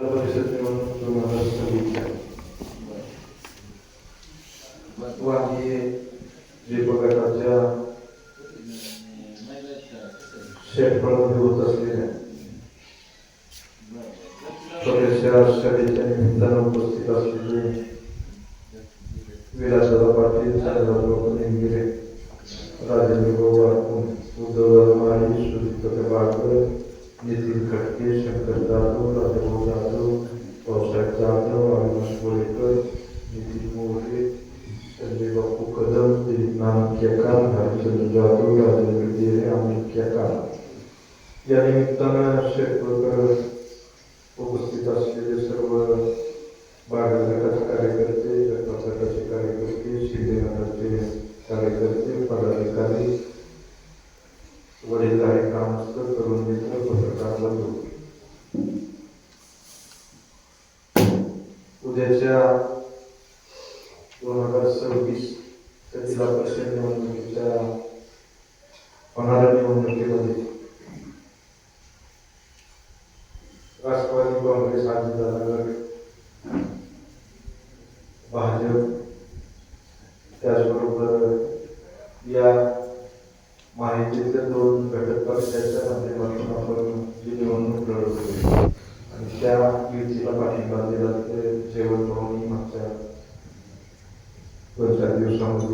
Gracias, Señor, संजाती राजविद्ये आम्यकार या निमित्तानं शेतकर उपस्थित असलेले सर्व बागायचे कार्यकर्ते जगताचे कार्यकर्ते शिंदेनगरचे कार्यकर्ते पदाधिकारी वडील काही कामस्थ तरुण मित्र पत्रकार बंधू उद्याच्या दोन हजार सव्वीस तर तिला प्रश्न घेऊन मी त्या होणाऱ्या निवडणुकीमध्ये राष्ट्रवादी काँग्रेस आदिदारागड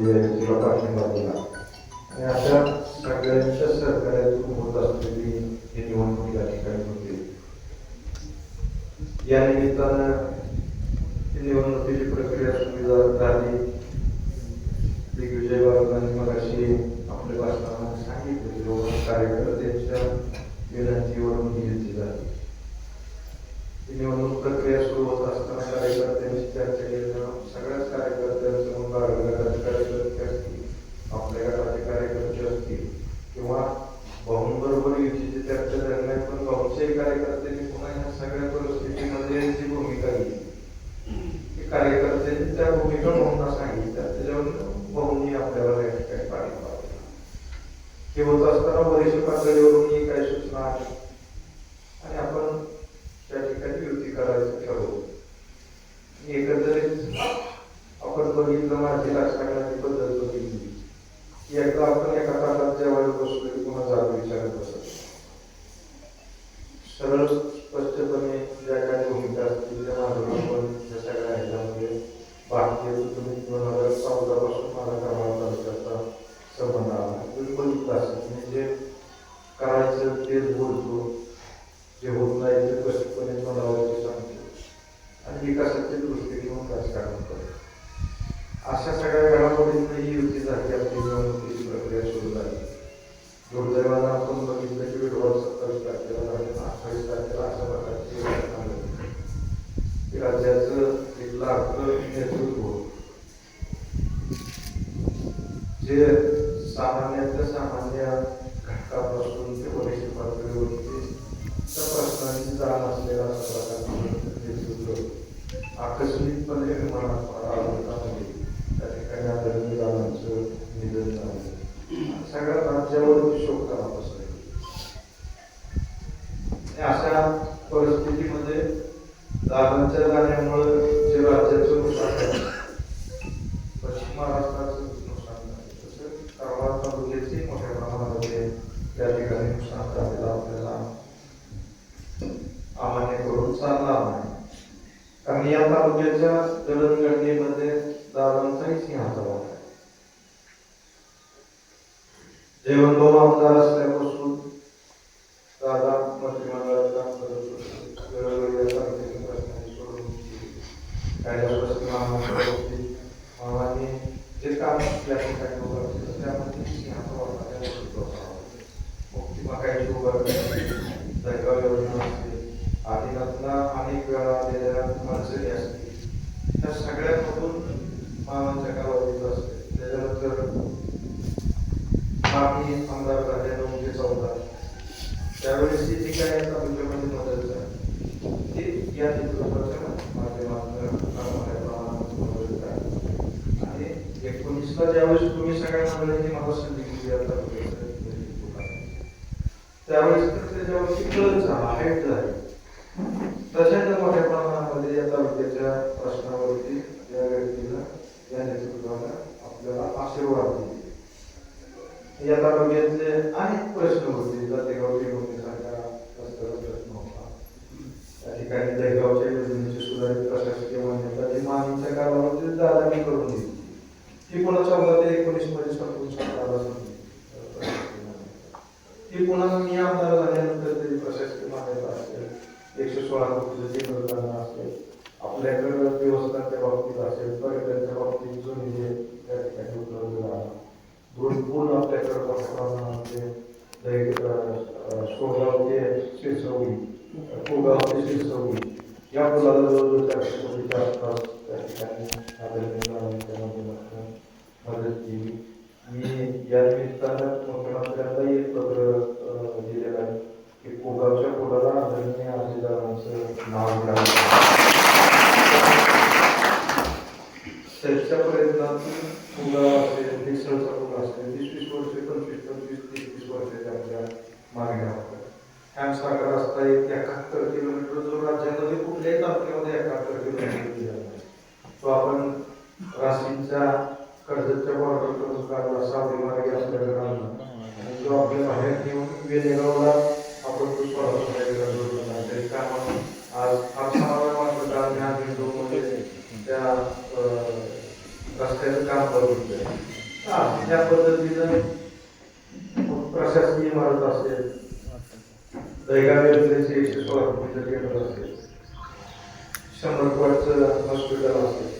विद्यार्थी तुला पाठिंबा दिला आणि अशा सगळ्यांच्या सहकार्यातून होत असलेली ही निवडणूक या ठिकाणी होते. या निमित्तानं निवडणुकीची प्रक्रिया सुरू झाली. दिग्विजय बाबांनी मग अशी आपल्या भाषणामध्ये सांगितले कार्यकर्त्यांच्या विनंतीवरून घेतली जाते निवडणूक प्रक्रिया सुरू होत असताना कार्यकर्त्यांची चर्चा अकलकोट जिल्ह्यामध्ये राजकारणाने बदल बघितली याचा आपण no andarás lejos देवानं आपल्याला आशीर्वाद दिले. या बघितले अनेक प्रश्न होते. जातेगावची नोंदणीसारखा रस्त्याचा प्रश्न होता. त्या ठिकाणी जयगावच्या योजनेची सुधारित प्रशासकीय मान्यता जी मागणीच्या कालावधीत दादानी करून दिली. ती पुन्हा चौदा ते एकोणीसमध्ये संपूर्ण सरकारला ती पुन्हा मी आमदार झाल्यानंतर तरी प्रशासकीय मान्यता असेल. एकशे सोळा कोटीचं ते अनुदान असेल. आपल्याकडे व्यवस्थांच्या बाबतीत असेल पर्यटनच्या बाबतीत दैव- अं, सोगाव ते शिरसवडी कोगाव ते शिरसवडी या पुलाला जवळजवळ चारशे कोटीच्या आसपास त्या ठिकाणी मदत केली मी या निमित्तानं मुख्यमंत्र्यांनाही एक पत्र अं, दिलेलं आहे की कोगावच्या पुलाला आदरणीय आजीदारांचं नाव द्यावं त्याच्या प्रयत्नातून मुलं असेल मिसळचा मुलं असेल वीस वीस वर्षे पंचवीस पंचवीस तीस तीस वर्षाच्या आपल्या मागण्या होत्या आता एक एकाहत्तर किलोमीटर जो राज्यामध्ये कुठल्याही तालुक्यामध्ये एकाहत्तर किलोमीटर दिला तो आपण राशींच्या कर्जतच्या बॉर्डरकडून काढला सावली मार्गे आपल्याकडे आणला आणि जो आपल्या बाहेर घेऊन वेलेगावला आपण तो सोळा जोडला तरी कामात आज फार समाधान वाटतं. कारण मी आज त्या रस्त्याचं काम करून त्या पद्धतीनं प्रशासकीय इमारत असेल दहीगाव एकशे सोळा केंद्र असेल शंभर हॉस्पिटल असेल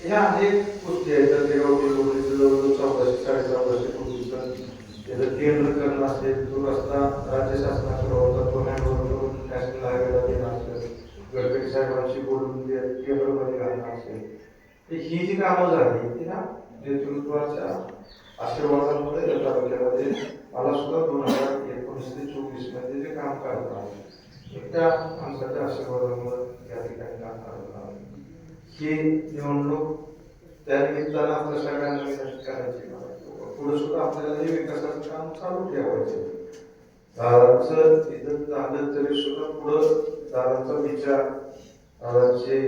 ह्या अनेक गोष्टी आहेत तर ते गावठी जवळजवळ चौदाशे साडे चौदाशे कोटीचं त्याचं केंद्रीकरण असेल रस्ता राज्य शासनाकडे होता तो नॅशनल हायवेला देणं असेल गडकरी साहेबांशी बोलून केंद्रमध्ये घालणं असेल ही जी कामं झाली ती ना नेतृत्वाच्या आशीर्वादामुळे या तालुक्यामध्ये मला सुद्धा दोन हजार एकोणीस ते चोवीसमध्ये जे काम करत आलं त्या माणसाच्या आशीर्वादामुळे या ठिकाणी काम करत आलं ही निवडणूक त्या निमित्तानं आपल्या सगळ्यांना विनंती करायची पुढे सुद्धा आपल्याला हे विकासाचं काम चालू ठेवायचं दारांचं इथं झालं तरी सुद्धा पुढं दारांचा विचार दारांचे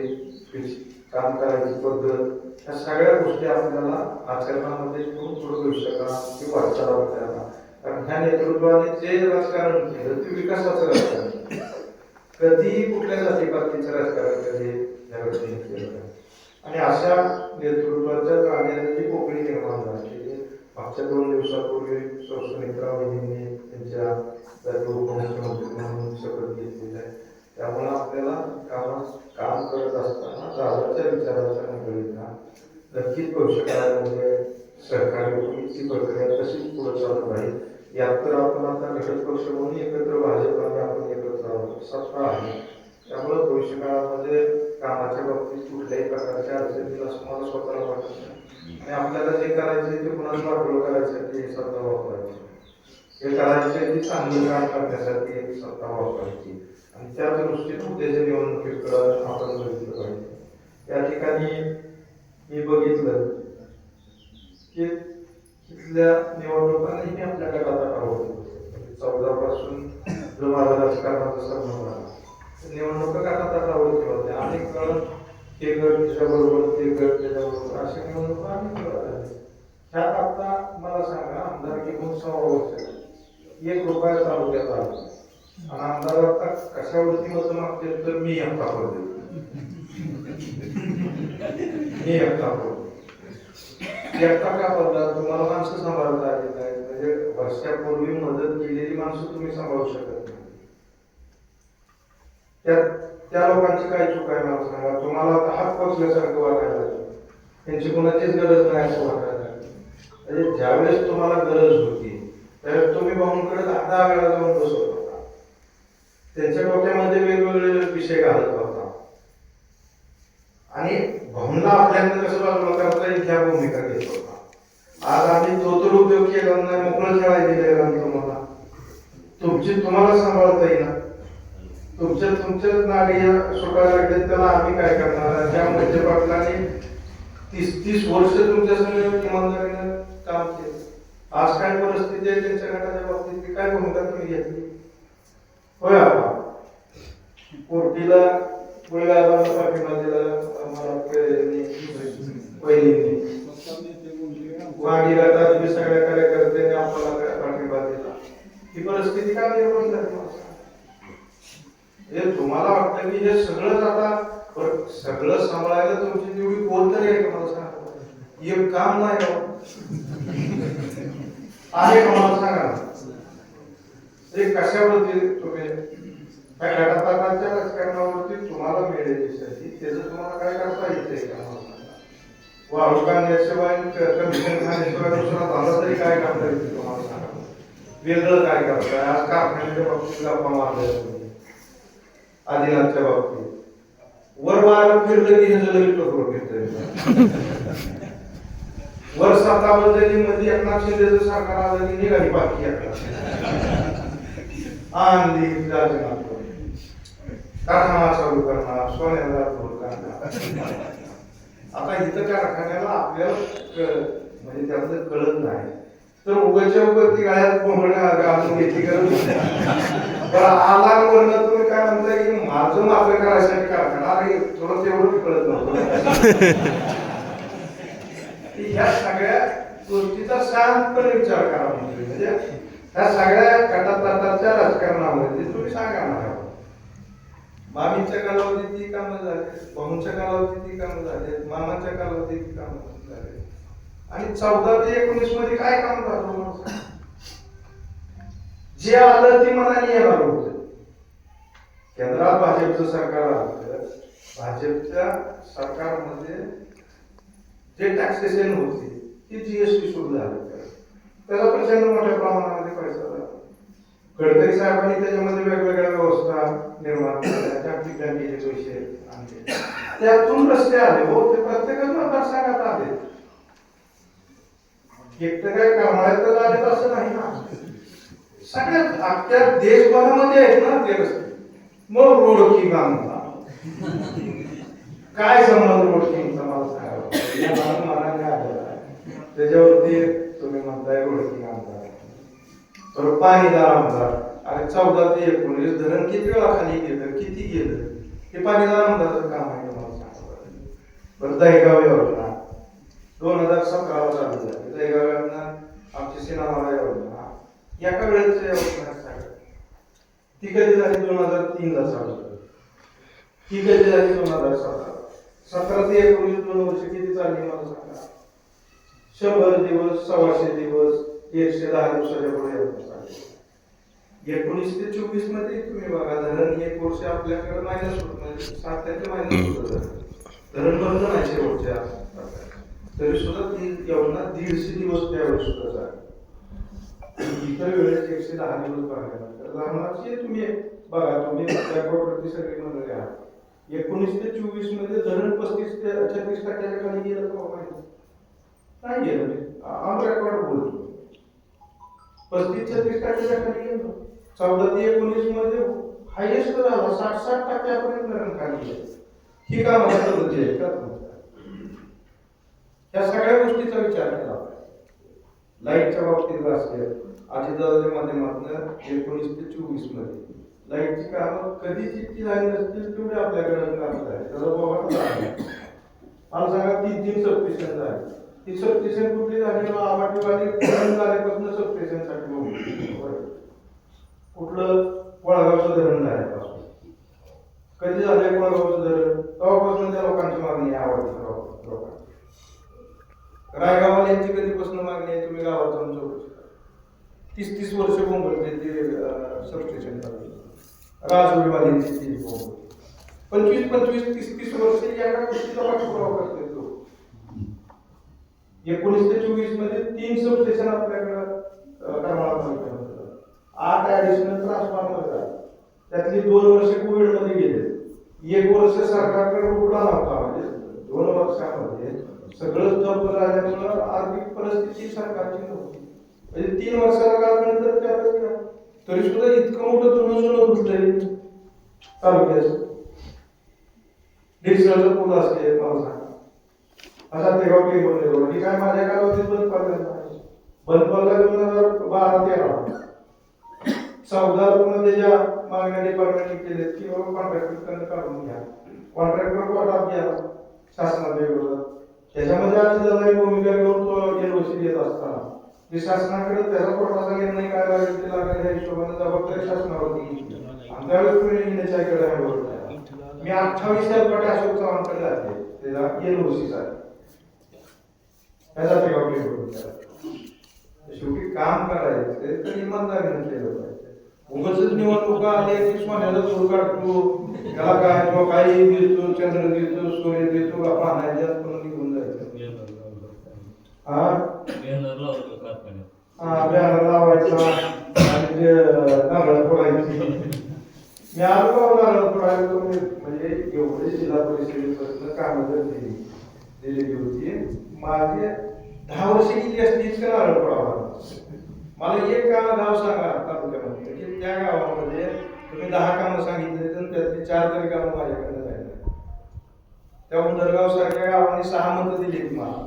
काम करायची पद्धत ह्या सगळ्या गोष्टी आपल्याला आचरणामध्ये ठेवून पुढे भविष्यकाळाची वाटचाल आपल्याला कारण ह्या नेतृत्वाने जे राजकारण केलं ते विकासाचं राजकारण कधीही कुठल्या जाती जातीपातीचं राजकारण कधी या व्यक्तीने केलं. आणि अशा नेतृत्वाच्या जाण्याने जी कोकणी निर्माण झाली. म्हणजे मागच्या दोन दिवसापूर्वी सुनीत्रा वहिनींनी त्यांच्या उपमुख्यमंत्री म्हणून शपथ घेतलेली आहे. त्यामुळे आपल्याला काम काम करत असताना दादाच्या विचाराच्या निगडीत नक्कीच भविष्यकाळामध्ये सहकार्य होईल प्रक्रिया तशीच पुढे चालू राहील. यात तर आपण आता घटक पक्ष म्हणून एकत्र भाजप आणि आपण एकत्र आहोत. सत्ता आहे. त्यामुळे भविष्यकाळामध्ये कामाच्या बाबतीत कुठल्याही प्रकारच्या अडचणीला तुम्हाला स्वतःला वाटत नाही. आणि आपल्याला जे करायचे ते कुणाला वाटोळ करायसाठी ही सत्ता वापरायची. हे करायचे ते चांगले काम करण्यासाठी एक सत्ता वापरायची. आणि त्या दृष्टीने उद्याच्या निवडणुकीकडे आपण बघितलं पाहिजे. या ठिकाणी मी बघितलं की तिथल्या निवडणुकांनी मी आपल्या गटात आवडतो. म्हणजे चौदा पासून जो माझा राजकारणाचा संबंध आला निवडणुका गटात आवडते होत्या अनेक ते गट त्याच्याबरोबर ते गट त्याच्याबरोबर अशा निवडणुका अनेक वेळा ह्यात आता मला सांगा आमदार घेऊन सहा वर्ष एक रुपया तालुक्यात आला. आणि आमदार आता कशावरती मत मागते तर मी हप्ता पडतो मी हप्ता पडतो एकटा का पडला तुम्हाला माणसं सांभाळता आली नाही म्हणजे वर्षापूर्वी मदत केलेली माणसं तुम्ही सांभाळू शकत नाही. त्या त्या लोकांची काय चूक आहे मला सांगा. तुम्हाला आता हात पोचल्यासारखं वाटायला लागलं. त्यांची कोणाचीच गरज नाही असं वाटायला म्हणजे ज्यावेळेस तुम्हाला गरज होती त्यावेळेस तुम्ही भाऊंकडे दहा दहा वेळा जाऊन बसत होता. त्यांच्या डोक्यामध्ये वेगवेगळे विषय घालत आणि भाऊंना आपल्याकडे कसं बाजूला करता येईल ह्या भूमिका घेत होता. आज आम्ही तो तर उपयोग केला नाही मोकळं खेळायला दिलेला तुम्हाला तुमची तुम्हाला सांभाळता येईल तुमच्या तुमच्याच नाडी या सुटायला लागले त्याला आम्ही काय करणार? त्या म्हणजे पाटलांनी तीस तीस वर्ष तुमच्या संग इमानदारीनं काम केलं. आज काय परिस्थिती आहे त्यांच्या गटाच्या बाबतीत? ती काय भूमिका तुम्ही घेतली? होय आबा. कोर्टीला मुळगावाला पाठिंबा दिला मला पहिली. वाडी गटात बी सगळ्या कार्यकर्त्यांनी आपल्याला पाठिंबा दिला? ही परिस्थिती काय निर्माण झाली हे तुम्हाला वाटतं की हे सगळंच आता बरं, सगळं सांभाळायला तुमची तेवढी कोण आहे तुम्हाला मला सांगा? एक काम नाही हो. का आहे मला सांगा? ते कशावरती तुम्ही? काय घटकाच्या तुम्हाला मिळालेली त्याचं तुम्हाला काय करता येते का? मला दुसरा झाला तरी काय करता येते तुम्हाला सांगा? वेगळं काय करताय आज कारखान्याच्या बाबतीत गप्पा मारल्या आदिनाथच्या बाबतीत. वर वारं फिरलं की हे लगेच टोकरो फिरतंय. वर सातावरच्या मध्ये म्हणजे एकनाथ शिंदेचं सरकार आलं की निघाली बाकी आणली राजनाथ कारखाना चालू करणार सोन्याला चालू करणार. आता इथं कारखान्याला आपल्याला म्हणजे त्याबद्दल कळत नाही. तर उगाच्या उगत ती गाळ्यात कोंबड्या घालून घेतली गरज बरं आला वर्ण तुम्ही काय म्हणताय की माझं मात्र करायसाठी कारखाना अरे थोडं तेवढं कळत नव्हतं. ह्या सगळ्या गोष्टीचा शांतपणे विचार करा म्हणजे म्हणजे ह्या सगळ्या गटातटाच्या राजकारणामध्ये तुम्ही सांगा ना मामीच्या कालावधीत ती कामं झाले भाऊंच्या कालावधीत ती कामं झाले मामाच्या कालावधीत ती कामं झाले. आणि चौदा ते एकोणीसमध्ये काय काम झालं हो जे आलं ते मनाने येणार होत केंद्रात भाजपचं सरकार आलं भाजपच्या सरकारमध्ये जे टॅक्सेशन होते ती जीएसटी सुरू झाली. त्याचा प्रचंड मोठ्या प्रमाणामध्ये पैसा गडकरी साहेबांनी त्याच्यामध्ये वेगवेगळ्या व्यवस्था निर्माण केल्या. जागतिक बँकेचे पैसे आणले. त्यातून रस्ते आले हो. ते प्रत्येकच मतदारसंघात आले. एकटं काय करमाळ्यातच आले असं नाही ना. सगळ्यात अख्ख्या देशभरामध्ये आहेत ना ते रस्ते. मग रोडकी बांधला काय संबंध रोडकींचा मला सांगा. महाराज मला काय त्याच्यावरती तुम्ही म्हणताय रोडकी आमदार बरं पाणीदार आमदार. आणि चौदा ते एकोणीस धरण किती वेळा खाली गेलं किती गेलं? हे पाणीदार आमदाराचं काम आहे तुम्हाला मला सांगा बरं. दहीगाव योजना. दोन हजार सतराला चालू झाली. दहीगाव योजना आमची सिनेमाला योजना. एका वेळेस योजना ती कधी झाली? दोन हजार तीनला चालू झाली. ती कधी झाली? दोन हजार सतरा. सतरा ते एकोणीस दोन वर्ष किती चालली मला सांगा? शंभर दिवस सव्वाशे दिवस एकशे दहा दिवसाच्या पुढे एकोणीस ते चोवीसमध्ये तुम्ही बघा धरण एक वर्ष आपल्याकडे मायनस होत म्हणजे सात टक्के मायनस होत धरण बंद नाही शेवटच्या तरी सुद्धा ती एवढा दीडशे दिवस त्यावेळेस सुद्धा झाली इतर वेळेस एकशे दहा दिवस बघायला लागतात. लहानाची तुम्ही बघा तुम्ही प्रॉपर्टी सगळी मंडळी आहात. एकोणीस ते चोवीसमध्ये धरण पस्तीस ते छत्तीस टक्क्याच्या खाली गेलं का नाही गेलं. आम रेकॉर्ड बोलतो. पस्तीस छत्तीस टक्क्याच्या खाली गेलो. चौदा ते एकोणीसमध्ये हायेस्ट झाला साठ साठ टक्क्यापर्यंत खाली ही का मला पद्धती आहे का? या सगळ्या गोष्टीचा विचार केला लाईटच्या बाबतीत असेल अजितदादाच्या माध्यमातून एकोणीस ते चोवीसमध्ये. लाईटची कामं कधी जितकी झाली नसतील तेवढे आपल्याकडे काम झाले त्याचा बाबा मला सांगा तीन तीन सबस्टेशन झाली ती सबस्टेशन कुठली झाली आवाटी वाली झाल्यापासून सबस्टेशनसाठी मग कुठलं वळगावचं धरण झाल्यापासून कधी झालंय वळगावचं धरण? तेव्हापासून त्या लोकांची मागणी आहे आवडती लोकांची. रायगावाल्यांची कधीपासून मागणी आहे? तुम्ही गावात जाऊन चौकशी करा. तीस तीस वर्ष बोंबलते ते सबस्टेशन राजवाडीवाल्यांची ती बोंबल पंचवीस पंचवीस तीस तीस वर्ष या गोष्टीचा पाठपुरावा करते एकोणीस ते चोवीसमध्ये तीन सबस्टेशन आपल्याकडं करमाळा तालुक्यामध्ये झालं. आठ ऍडिशनल ट्रान्सफॉर्मर झाले त्यातली दोन वर्ष कोविडमध्ये गेले. एक वर्ष सरकारकडे रुपडा नव्हता म्हणजे दोन वर्षामध्ये सगळं ठप्प झाल्यामुळं आर्थिक परिस्थिती सरकारची नव्हती. म्हणजे तीन वर्षाला काळानंतर त्यातच गेला. तरी सुद्धा इतकं मोठं जुनं जुनं घुसलंय तालुक्याचं डिजिटलचं पूल असते? मला असा तेव्हा काही बोलले बघा. ही काय माझ्या कालावधीत बंद पडलं नाही. बंद पडला दोन हजार बारा तेरा चौदा रुग्ण त्याच्या मागण्या डिपार्टमेंटने केले की बाबा कॉन्ट्रॅक्टर काढून घ्या. कॉन्ट्रॅक्टर कोर्टात घ्या. शासनाच्या विरोधात. त्याच्यामध्ये आज जणांनी भूमिका घेऊन तो एलओसी देत असताना. की शासनाकडे त्याचा थोडासा निर्णय काय लागेल ते लागेल या हिशोबाने जबाबदारी शासनावर दिली आणि त्यावेळेस तुम्ही निर्णयाच्याकडे आहे बरोबर मी अठ्ठावीस तारखेला अशोक चव्हाणकडे जाते. त्याला एल ओ ह्यासाठी साठी त्यासाठी आपली बरोबर शेवटी काम करायचे तर इमानदारीनं केलं पाहिजे. उगच निवडणुका आली की सोन्याला चोर काढतो. त्याला काय किंवा काही देतो चंद्र देतो सूर्य देतो का पाण्याच्या पण निघून जायचं. हा? हा बॅनर लावायचा आणि ते नारळ फोडायची. मी आलो नारळ फोडायला म्हणजे एवढे जिल्हा परिषदेपासून कामं जर दिली दिलेली होती. माझे दहा वर्ष गेली असतील इतकं नारळ पडावा मला एक काम गाव सांगा तालुक्यामध्ये. म्हणजे त्या गावामध्ये तुम्ही दहा कामं सांगितले तर त्यातली चार तरी कामं माझ्याकडे जायला त्या उंदरगाव सारख्या गावाने सहा मतं दिली मला.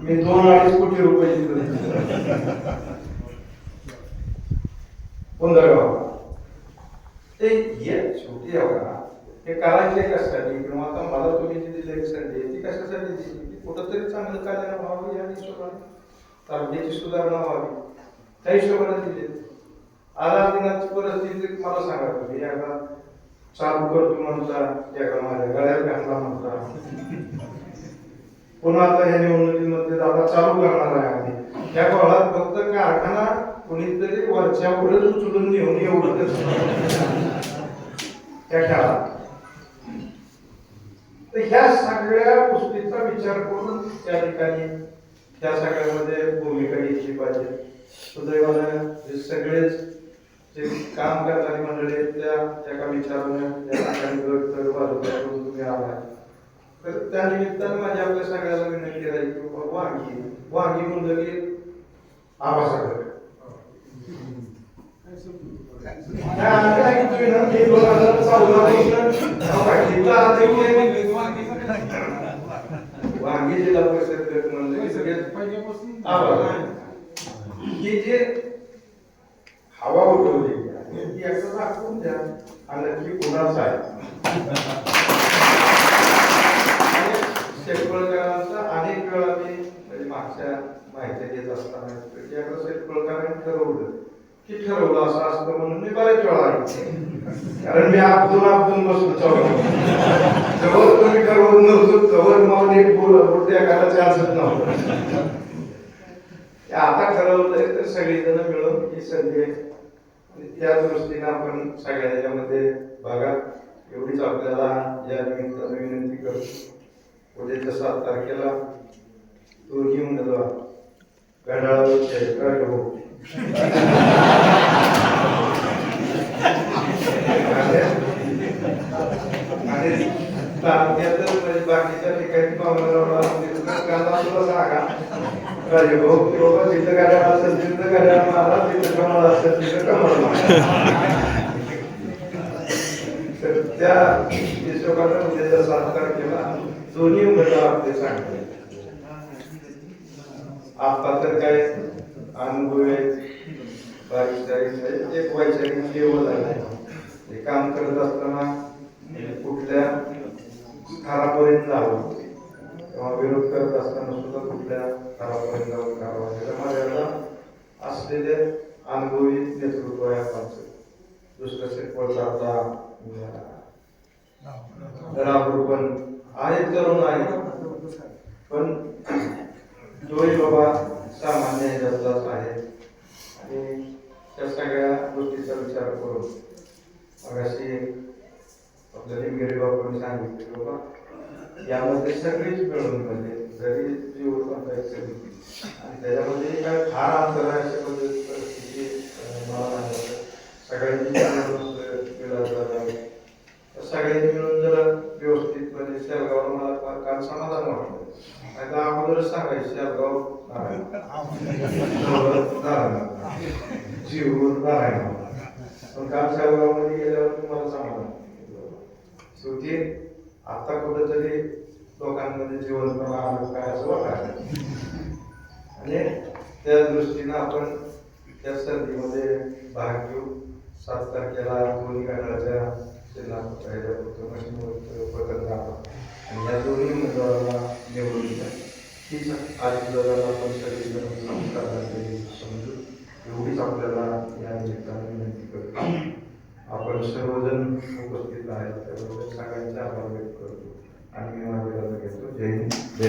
मी दोन अडीच कोटी रुपये दिले उंदरगाव. ते हे छोटी आहे बघा हे करायचे कशासाठी? किंवा आता मला तुम्ही जी दिली संधी ती कशासाठी दिली? कुठंतरी चांगलं कल्याण व्हावं या हिशोबाने. तालुक्याची सुधारणा व्हावी. त्या हिशोबाने दिले. आला दिनाची परिस्थिती मला सांगा तुम्ही. याला चालू करतो म्हणता एका माझ्या गळ्यात घातला म्हणता. पुन्हा आता या निवडणुकीमध्ये दादा चालू करणार आहे आम्ही. त्या काळात फक्त कारखाना कुणीतरी वरच्या पुढेच उचलून नेऊन एवढं त्या काळात. तर ह्या सगळ्या गोष्टीचा विचार करून त्या ठिकाणी त्या सगळ्यामध्ये भूमिका घेतली पाहिजे. सुदैवानं हे सगळेच जे काम करणारी मंडळी त्या एका विचाराने त्या ठिकाणी करून तुम्ही आलाय तर त्या निमित्तानं माझी आपल्या सगळ्याला विनंती आहे की बाबा वांगी वांगी म्हणलं की आवासाकडे वांगी जिल्हा परिषद गट म्हणलं की सगळे आवाज हे जे हवा उठवली ती एकदा दाखवून द्या. आणि नक्की कोणाचा आहे? शेतकळकरांचा अनेक वेळा मी म्हणजे मागच्या माहिती देत असताना की एकदा शेतकळकरांनी ठरवलं की ठरवलं असं असतं म्हणून मी बऱ्याच वेळा ऐकते कारण मी आपण आपण बसलो चौकात जवळ तुम्ही ठरवून नव्हतो जवळ मला एक बोल बोलते एखादा चान्सच नव्हता. आता ठरवलंय तर सगळेजण मिळून ही संधी आहे. आणि त्या दृष्टीने आपण सगळ्या याच्यामध्ये बघा. एवढीच आपल्याला या निमित्तानं विनंती करतो. उद्याच्या सात तारखेला दोन्ही उमेदवार गडाळावरचे गड घेऊ आणि तालुक्यातच म्हणजे बाकीच्या ठिकाणी पाहुण्याला कांदा सांगा. राजे भाऊ की बाबा जिथं गाड्या असेल तिथं गाड्या मारा तिथं कमळ असेल तिथं कमळ तर त्या हिशोबाने त्याचा सात केला. दोन्ही उमेदवार आपले सांगते आता तर काय अनुभव आहेत? बारीक सारीक आहेत. एक वैचारिक लेवल आहे हे काम करत असताना कुठल्या स्तरापर्यंत जावं? किंवा विरोध करत असताना सुद्धा कुठल्या कारवाई जाऊन करावं त्याच्या माझ्याला असलेले अनुभवी नेतृत्व आहे आमचं. दुसरं शेतकळचा आपला राहुल पण आहे तरुण आहे पण तोही बाबा सामान्य ह्याच्यातलाच आहे. आणि त्या सगळ्या गोष्टीचा विचार करून मगाशी आपल्या निमगिरी बाबांनी सांगितले बाबा यामध्ये सगळीच मिळून म्हणजे जरी जीव पंचायत समिती आणि त्याच्यामध्ये काय फार अंतर आहे पद्धती परिस्थिती मला नाही सगळ्यांनी केला जात तर सगळ्यांनी मिळून जरा व्यवस्थित म्हणजे शेरगाव मला फार काल समाधान वाटलं. नाही तर अगोदरच सांगायचं शेरगाव नारायण. जीवन नारायण पण काल शेरगावमध्ये गेल्यावर तुम्हाला समाधान शेवटी आता कुठेतरी लोकांमध्ये जीवनपणा आलं काय असं वाटायचं. आणि त्या दृष्टीनं आपण त्या संधीमध्ये भाग घेऊ सात तारखेला दोन्ही गटाच्या मशीनवर बदल आणि या दोन्ही उमेदवाराला निवडून द्या. आधी आपण समजू एवढीच आपल्याला या निमित्ताने विनंती करतो. आपण सर्वजण उपस्थित आहेत त्याबद्दल सगळ्यांचे आभार व्यक्त करतो. आणि मी माझ्या घेतो जय हिंद. जय